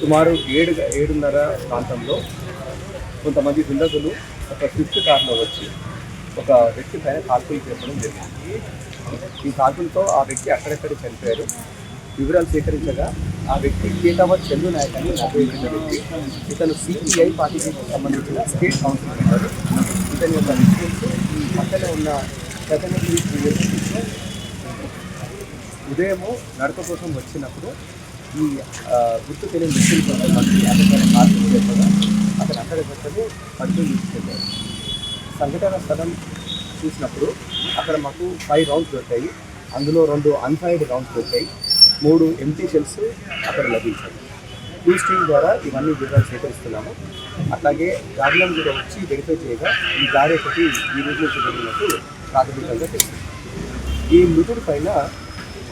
సుమారు ఏడు ఏడున్నర ప్రాంతంలో కొంతమంది దుండగులు ఒక స్విఫ్ట్ కార్లో వచ్చి ఒక వ్యక్తి పైన కాల్పులు చేపడం జరిగింది. ఈ కాల్పులతో ఆ వ్యక్తి అక్కడెక్కడ చనిపోయారు. వివరాలు సేకరించగా ఆ వ్యక్తి కేటావత్ చందు నాయక్ అని నలభై ఏళ్ళ వ్యక్తి. ఇతను సిపిఐ పార్టీకి సంబంధించిన స్టేట్ కౌన్సిల్ మెంబర్. ఇతని యొక్క రిసిడెన్స్ ఈ పక్కనే ఉన్న ప్రతినిధి ఉదయము నడక కోసం వచ్చినప్పుడు ఈ గుర్తు తెలియని వ్యక్తులు కొంతమంది అతని కార్లు అతను అక్కడ పెట్టని పట్టుకుని తీసుకెళ్ళారు. సంఘటన స్థలం చూసినప్పుడు అక్కడ మాకు ఫైవ్ రౌండ్స్ దొరికాయి. అందులో రెండు అన్ఫైర్డ్ రౌండ్స్ దొరికాయి. మూడు ఎంటీ షెల్స్ అక్కడ లభించాయి. టూ స్ట్రీమ్ ద్వారా ఇవన్నీ వివరాలు సేకరిస్తున్నాము. అట్లాగే గార్లం కూడా వచ్చి వెరిఫై చేయగా ఈ దారి ఒకటి ఈ రోజు నుంచి జరిగినట్టు ప్రాథమికంగా తెలిసింది ఈ మృతుడి పైన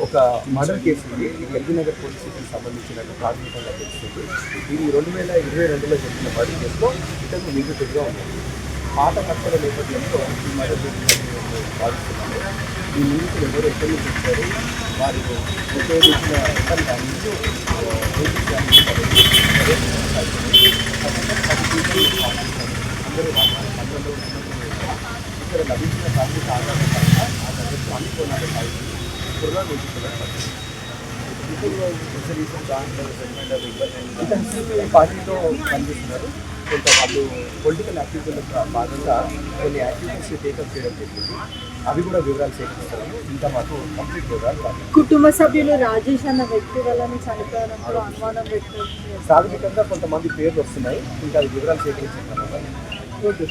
ఒక మర్డర్ కేసు ఉంది. ఇది ఎల్బీనగర్ పోలీస్ స్టేషన్ సంబంధించినట్టు ప్రాథమికంగా తెలుస్తుంది. ఇది రెండు వేల ఇరవై రెండులో జరిగిన మర్డర్ కేసులో ఇతను నిందితుడిగా ఉన్నాడు. పాత కట్టల నేపథ్యంలో ఈ మర్డర్ జరిగినట్టు భావిస్తున్నాము ఈ నిందితులు ఎవరు ఎక్కడి నుంచి వచ్చారు? వారు ఉపయోగించిన ఎక్కడ దాని నుంచి అందరూ వాళ్ళ సంఘంలో ఉన్నప్పుడు ఇక్కడ లభించిన సాంఘిక ఆధారం పరంగా పార్టీతో పనిచేస్తున్నారు కొంత వాళ్ళు పొలిటికల్ యాక్టివిటీలో భాగంగా కొన్ని యాక్టివిటీస్ టేకప్ చేయడం జరిగింది అవి కూడా వివరాలు సేకరిస్తాము ఇంకా మాకు కంప్లీట్ వివరాలు కుటుంబ సభ్యులు రాజేష్ అన్న వ్యక్తి వల్లనే చనిపోయినప్పుడు అనుమానం వ్యక్తం ప్రాథమికంగా కొంతమంది పేర్లు వస్తున్నాయి. ఇంకా వివరాలు సేకరించిన తర్వాత ఓకే.